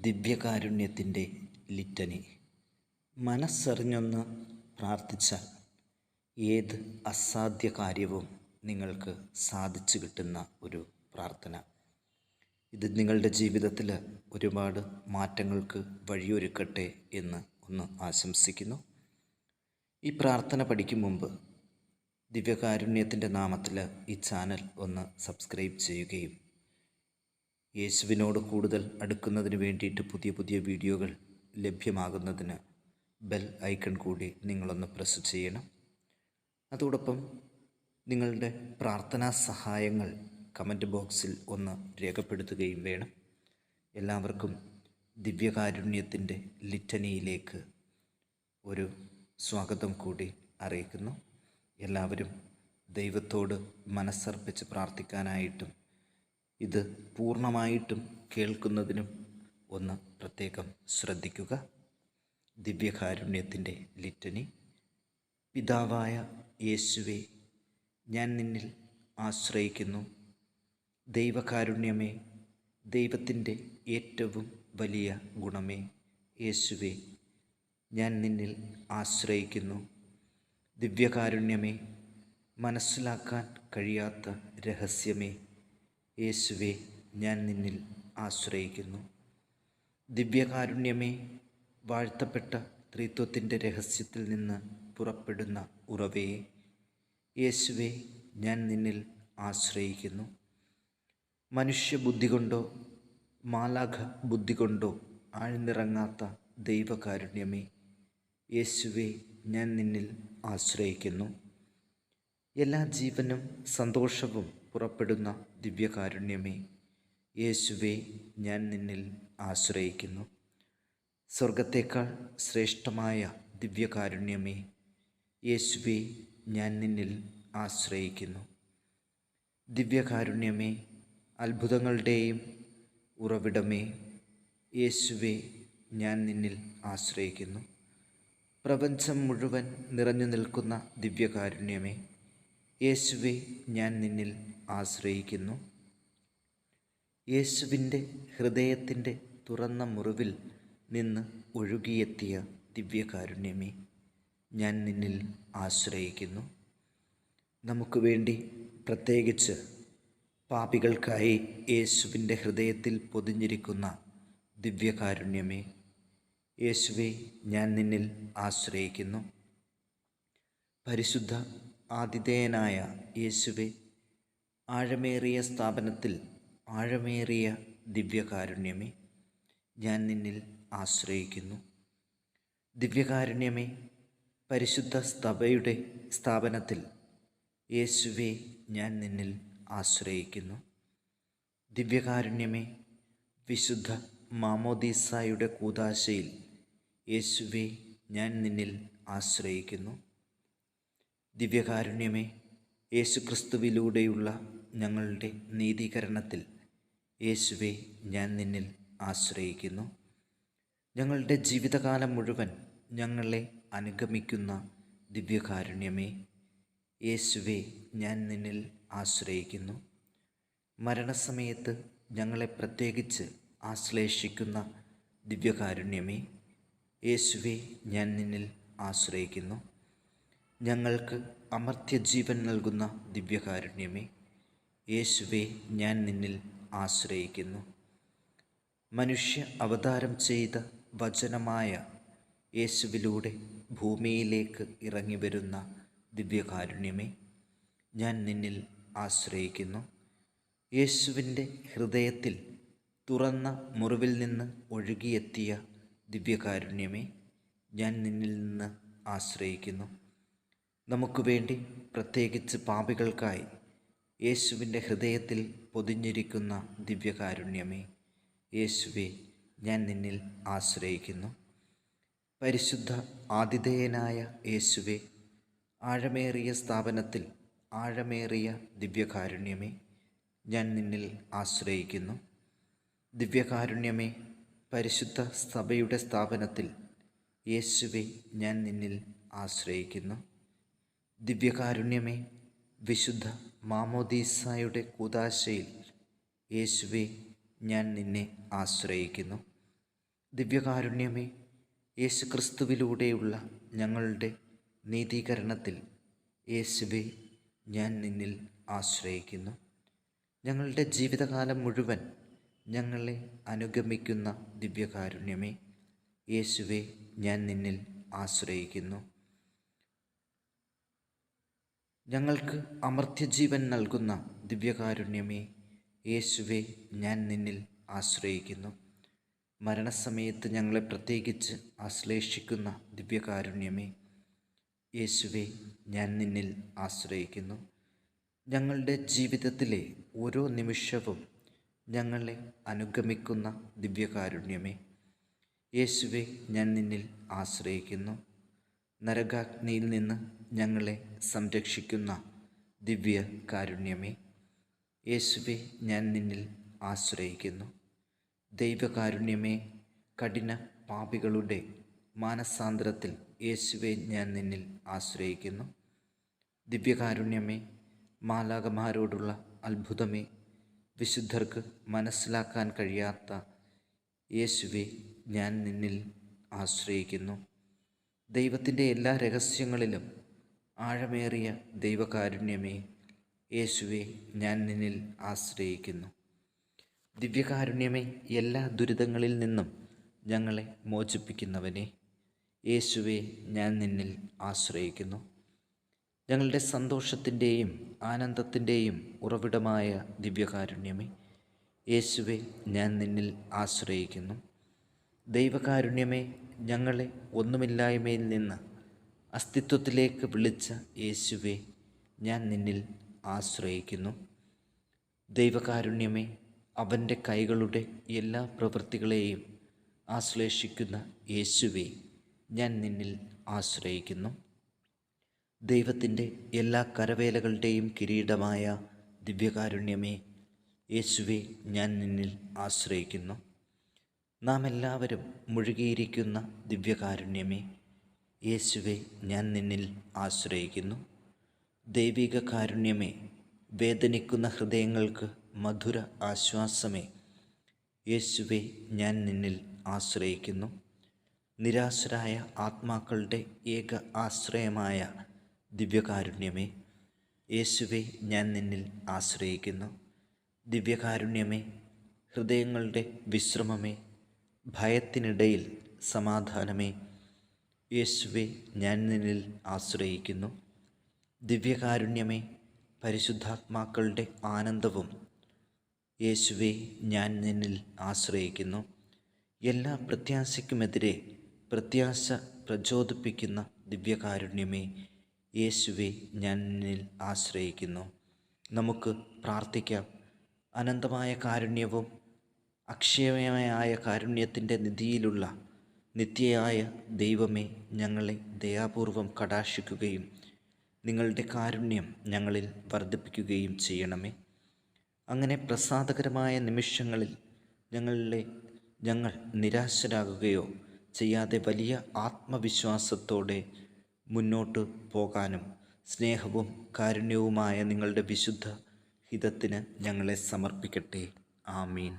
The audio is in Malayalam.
ദിവ്യകാരുണ്യത്തിന്റെ ലിറ്റനി. മനസ്സറിഞ്ഞൊന്ന് പ്രാർത്ഥിച്ചാൽ ഏത് അസാധ്യ കാര്യവും നിങ്ങൾക്ക് സാധിച്ചു കിട്ടുന്ന ഒരു പ്രാർത്ഥന. ഇത് നിങ്ങളുടെ ജീവിതത്തിൽ ഒരുപാട് മാറ്റങ്ങൾക്ക് വഴിയൊരുക്കട്ടെ എന്ന് ഒന്ന് ആശംസിക്കുന്നു. ഈ പ്രാർത്ഥന പഠിക്കും മുമ്പ് ദിവ്യകാരുണ്യത്തിന്റെ നാമത്തിൽ ഈ ചാനൽ ഒന്ന് സബ്സ്ക്രൈബ് ചെയ്യുകയും യേശുവിനോട് കൂടുതൽ അടുക്കുന്നതിന് വേണ്ടിയിട്ട് പുതിയ പുതിയ വീഡിയോകൾ ലഭ്യമാകുന്നതിന് ബെൽ ഐക്കൺ കൂടി നിങ്ങളൊന്ന് പ്രസ് ചെയ്യണം. അതോടൊപ്പം നിങ്ങളുടെ പ്രാർത്ഥനാ സഹായങ്ങൾ കമന്റ് ബോക്സിൽ ഒന്ന് രേഖപ്പെടുത്തുകയും വേണം. എല്ലാവർക്കും ദിവ്യകാരുണ്യത്തിന്റെ ലിറ്റനിയിലേക്ക് ഒരു സ്വാഗതം കൂടി അറിയിക്കുന്നു. എല്ലാവരും ദൈവത്തോട് മനസ്സർപ്പിച്ച് പ്രാർത്ഥിക്കാനായിട്ടും ഇത് പൂർണമായിട്ടും കേൾക്കുന്നതിനും ഒന്ന് പ്രത്യേകം ശ്രദ്ധിക്കുക. ദിവ്യകാരുണ്യത്തിന്റെ ലിറ്റനി. പിതാവായ യേശുവെ ഞാൻ നിന്നിൽ ആശ്രയിക്കുന്നു. ദൈവകാരുണ്യമേ ദൈവത്തിന്റെ ഏറ്റവും വലിയ ഗുണമേ യേശുവെ ഞാൻ നിന്നിൽ ആശ്രയിക്കുന്നു. ദിവ്യകാരുണ്യമേ മനസ്സിലാക്കാൻ കഴിയാത്ത രഹസ്യമേ യേശുവെ ഞാൻ നിന്നിൽ ആശ്രയിക്കുന്നു. ദിവ്യകാരുണ്യമേ വാഴ്ത്തപ്പെട്ട ത്രിത്വത്തിന്റെ രഹസ്യത്തിൽ നിന്ന് പുറപ്പെടുന്ന ഉറവയെ യേശുവെ ഞാൻ നിന്നിൽ ആശ്രയിക്കുന്നു. മനുഷ്യബുദ്ധി കൊണ്ടോ മാലാഖ ബുദ്ധി കൊണ്ടോ ആഴ്ന്നിറങ്ങാത്ത ദൈവകാരുണ്യമേ യേശുവെ ഞാൻ നിന്നിൽ ആശ്രയിക്കുന്നു. എല്ലാ ജീവനും സന്തോഷവും പുറപ്പെടുന്ന ദിവ്യകാരുണ്യമേ യേശുവേ ഞാൻ നിന്നിൽ ആശ്രയിക്കുന്നു. സ്വർഗത്തേക്കാൾ ശ്രേഷ്ഠമായ ദിവ്യകാരുണ്യമേ യേശുവേ ഞാൻ നിന്നിൽ ആശ്രയിക്കുന്നു. ദിവ്യകാരുണ്യമേ അത്ഭുതങ്ങളുടെയും ഉറവിടമേ യേശുവെ ഞാൻ നിന്നിൽ ആശ്രയിക്കുന്നു. പ്രപഞ്ചം മുഴുവൻ നിറഞ്ഞു നിൽക്കുന്ന ദിവ്യകാരുണ്യമേ യേശുവെ ഞാൻ നിന്നിൽ ആശ്രയിക്കുന്നു. യേശുവിന്റെ ഹൃദയത്തിന്റെ തുറന്ന മുറിവിൽ നിന്ന് ഒഴുകിയെത്തിയ ദിവ്യകാരുണ്യമേ ഞാൻ നിന്നിൽ ആശ്രയിക്കുന്നു. നമുക്ക് വേണ്ടി പ്രത്യേകിച്ച് പാപികൾക്കായി യേശുവിന്റെ ഹൃദയത്തിൽ പൊതിഞ്ഞിരിക്കുന്ന ദിവ്യകാരുണ്യമേ യേശുവെ ഞാൻ നിന്നിൽ ആശ്രയിക്കുന്നു. പരിശുദ്ധ ആതിഥേയനായ യേശുവെ ആഴമേറിയ സ്ഥാപനത്തിൽ ആഴമേറിയ ദിവ്യകാരുണ്യമേ ഞാൻ നിന്നിൽ ആശ്രയിക്കുന്നു. ദിവ്യകാരുണ്യമേ പരിശുദ്ധ സ്തഭയുടെ സ്ഥാപനത്തിൽ യേശുവെ ഞാൻ നിന്നിൽ ആശ്രയിക്കുന്നു. ദിവ്യകാരുണ്യമേ വിശുദ്ധ മാമോദീസായുടെ കൂതാശയിൽ യേശുവെ ഞാൻ നിന്നിൽ ആശ്രയിക്കുന്നു. ദിവ്യകാരുണ്യമേ യേശുക്രിസ്തുവിലൂടെയുള്ള ഞങ്ങളുടെ നീതീകരണത്തിൽ യേശുവെ ഞാൻ നിന്നിൽ ആശ്രയിക്കുന്നു. ഞങ്ങളുടെ ജീവിതകാലം മുഴുവൻ ഞങ്ങളെ അനുഗമിക്കുന്ന ദിവ്യകാരുണ്യമേ യേശുവെ ഞാൻ നിന്നിൽ ആശ്രയിക്കുന്നു. മരണസമയത്ത് ഞങ്ങളെ പ്രത്യേകിച്ച് ആശ്ലേഷിക്കുന്ന ദിവ്യകാരുണ്യമേ യേശുവെ ഞാൻ നിന്നിൽ ആശ്രയിക്കുന്നു. ഞങ്ങൾക്ക് അമർത്യജീവൻ നൽകുന്ന ദിവ്യകാരുണ്യമേ യേശുവേ ഞാൻ നിന്നിൽ ആശ്രയിക്കുന്നു. മനുഷ്യ അവതാരം ചെയ്ത വചനമായ യേശുവിലൂടെ ഭൂമിയിലേക്ക് ഇറങ്ങി വരുന്ന ദിവ്യകാരുണ്യമേ ഞാൻ നിന്നിൽ ആശ്രയിക്കുന്നു. യേശുവിന്റെ ഹൃദയത്തിൽ തുറന്ന മുറിവിൽ നിന്ന് ഒഴുകിയെത്തിയ ദിവ്യകാരുണ്യമേ ഞാൻ നിന്നിൽ നിന്ന് ആശ്രയിക്കുന്നു. നമുക്ക് വേണ്ടി പ്രത്യേകിച്ച് പാപികൾക്കായി യേശുവിന്റെ ഹൃദയത്തിൽ പൊതിഞ്ഞിരിക്കുന്ന ദിവ്യകാരുണ്യമേ യേശുവെ ഞാൻ നിന്നിൽ ആശ്രയിക്കുന്നു. പരിശുദ്ധ ആതിഥേയനായ യേശുവെ ആഴമേറിയ സ്ഥാപനത്തിൽ ആഴമേറിയ ദിവ്യകാരുണ്യമേ ഞാൻ നിന്നിൽ ആശ്രയിക്കുന്നു. ദിവ്യകാരുണ്യമേ പരിശുദ്ധ സഭയുടെ സ്ഥാപനത്തിൽ യേശുവെ ഞാൻ നിന്നിൽ ആശ്രയിക്കുന്നു. ദിവ്യകാരുണ്യമേ വിശുദ്ധ മാമോദീസായുടെ കൂതാശയിൽ യേശുവെ ഞാൻ നിന്നെ ആശ്രയിക്കുന്നു. ദിവ്യകാരുണ്യമേ യേശു ക്രിസ്തുവിലൂടെയുള്ള ഞങ്ങളുടെ നീതീകരണത്തിൽ യേശുവെ ഞാൻ നിന്നിൽ ആശ്രയിക്കുന്നു. ഞങ്ങളുടെ ജീവിതകാലം മുഴുവൻ ഞങ്ങളെ അനുഗമിക്കുന്ന ദിവ്യകാരുണ്യമേ യേശുവെ ഞാൻ നിന്നിൽ ആശ്രയിക്കുന്നു. ഞങ്ങൾക്ക് അമർത്യജീവൻ നൽകുന്ന ദിവ്യകാരുണ്യമേ യേശുവെ ഞാൻ നിന്നിൽ ആശ്രയിക്കുന്നു. മരണസമയത്ത് ഞങ്ങളെ പ്രത്യേകിച്ച് ആശ്ലേഷിക്കുന്ന ദിവ്യകാരുണ്യമേ യേശുവെ ഞാൻ നിന്നിൽ ആശ്രയിക്കുന്നു. ഞങ്ങളുടെ ജീവിതത്തിലെ ഓരോ നിമിഷവും ഞങ്ങളെ അനുഗമിക്കുന്ന ദിവ്യകാരുണ്യമേ യേശുവെ ഞാൻ നിന്നിൽ ആശ്രയിക്കുന്നു. നരകാഗ്നിയിൽ നിന്ന് ഞങ്ങളെ സംരക്ഷിക്കുന്ന ദിവ്യ കാരുണ്യമേ യേശുവെ ഞാൻ നിന്നിൽ ആശ്രയിക്കുന്നു. ദൈവകാരുണ്യമേ കഠിന പാപികളുടെ മാനസാന്തരത്തിൽ യേശുവെ ഞാൻ നിന്നിൽ ആശ്രയിക്കുന്നു. ദിവ്യകാരുണ്യമേ മാലാകമാരോടുള്ള അത്ഭുതമേ വിശുദ്ധർക്ക് മനസ്സിലാക്കാൻ കഴിയാത്ത യേശുവെ ഞാൻ നിന്നിൽ ആശ്രയിക്കുന്നു. ദൈവത്തിന്റെ എല്ലാ രഹസ്യങ്ങളിലും ആഴമേറിയ ദൈവകാരുണ്യമേ യേശുവെ ഞാൻ നിന്നിൽ ആശ്രയിക്കുന്നു. ദിവ്യകാരുണ്യമേ എല്ലാ ദുരിതങ്ങളിൽ നിന്നും ഞങ്ങളെ മോചിപ്പിക്കുന്നവനെ. യേശുവെ ഞാൻ നിന്നിൽ ആശ്രയിക്കുന്നു. ഞങ്ങളുടെ സന്തോഷത്തിന്റെയും ആനന്ദത്തിന്റെയും ഉറവിടമായ ദിവ്യകാരുണ്യമേ യേശുവെ ഞാൻ നിന്നിൽ ആശ്രയിക്കുന്നു. ദൈവകാരുണ്യമേ ഞങ്ങളെ ഒന്നുമില്ലായ്മയിൽ നിന്ന് അസ്തിത്വത്തിലേക്ക് വിളിച്ച യേശുവെ ഞാൻ നിന്നിൽ ആശ്രയിക്കുന്നു. ദൈവകാരുണ്യമേ അവന്റെ കൈകളുടെ എല്ലാ പ്രവൃത്തികളെയും ആശ്ലേഷിക്കുന്ന യേശുവെ ഞാൻ നിന്നിൽ ആശ്രയിക്കുന്നു. ദൈവത്തിന്റെ എല്ലാ കരവേലകളുടെയും കിരീടമായ ദിവ്യകാരുണ്യമേ യേശുവെ ഞാൻ നിന്നിൽ ആശ്രയിക്കുന്നു. നാം എല്ലാവരും മുഴുകിയിരിക്കുന്ന ദിവ്യകാരുണ്യമേ യേശുവെ ഞാൻ നിന്നിൽ ആശ്രയിക്കുന്നു. ദൈവിക കാരുണ്യമേ വേദനിക്കുന്ന ഹൃദയങ്ങൾക്ക് മധുര ആശ്വാസമേ. യേശുവെ ഞാൻ നിന്നിൽ ആശ്രയിക്കുന്നു. നിരാശരായ ആത്മാക്കളുടെ ഏക ആശ്രയമായ ദിവ്യകാരുണ്യമേ യേശുവെ ഞാൻ നിന്നിൽ ആശ്രയിക്കുന്നു. ദിവ്യകാരുണ്യമേ ഹൃദയങ്ങളുടെ വിശ്രമമേ ഭയത്തിനിടയിൽ സമാധാനമേ യേശുവെ ഞാൻ നിന്നിൽ ആശ്രയിക്കുന്നു. ദിവ്യകാരുണ്യമേ പരിശുദ്ധാത്മാക്കളുടെ ആനന്ദവും യേശുവെ ഞാൻ നിന്നിൽ ആശ്രയിക്കുന്നു. എല്ലാ പ്രത്യാശയ്ക്കുമെതിരെ പ്രത്യാശ പ്രചോദിപ്പിക്കുന്ന ദിവ്യകാരുണ്യമേ യേശുവെ ഞാൻ നിന്നിൽ ആശ്രയിക്കുന്നു. നമുക്ക് പ്രാർത്ഥിക്കാം. അനന്തമായ കാരുണ്യവും അക്ഷയമായ കാരുണ്യത്തിന്റെ നിധിയിലുള്ള നിത്യയായ ദൈവമേ ഞങ്ങളെ ദയാപൂർവം കടാക്ഷിക്കുകയും നിങ്ങളുടെ കാരുണ്യം ഞങ്ങളിൽ വർദ്ധിപ്പിക്കുകയും ചെയ്യണമേ. അങ്ങനെ പ്രസാദകരമായ നിമിഷങ്ങളിൽ ഞങ്ങളിലെ ഞങ്ങൾ നിരാശരാകുകയോ ചെയ്യാതെ വലിയ ആത്മവിശ്വാസത്തോടെ മുന്നോട്ട് പോകാനും സ്നേഹവും കാരുണ്യവുമായ നിങ്ങളുടെ വിശുദ്ധ ഹിതത്തിന് ഞങ്ങളെ സമർപ്പിക്കട്ടെ. ആമീൻ.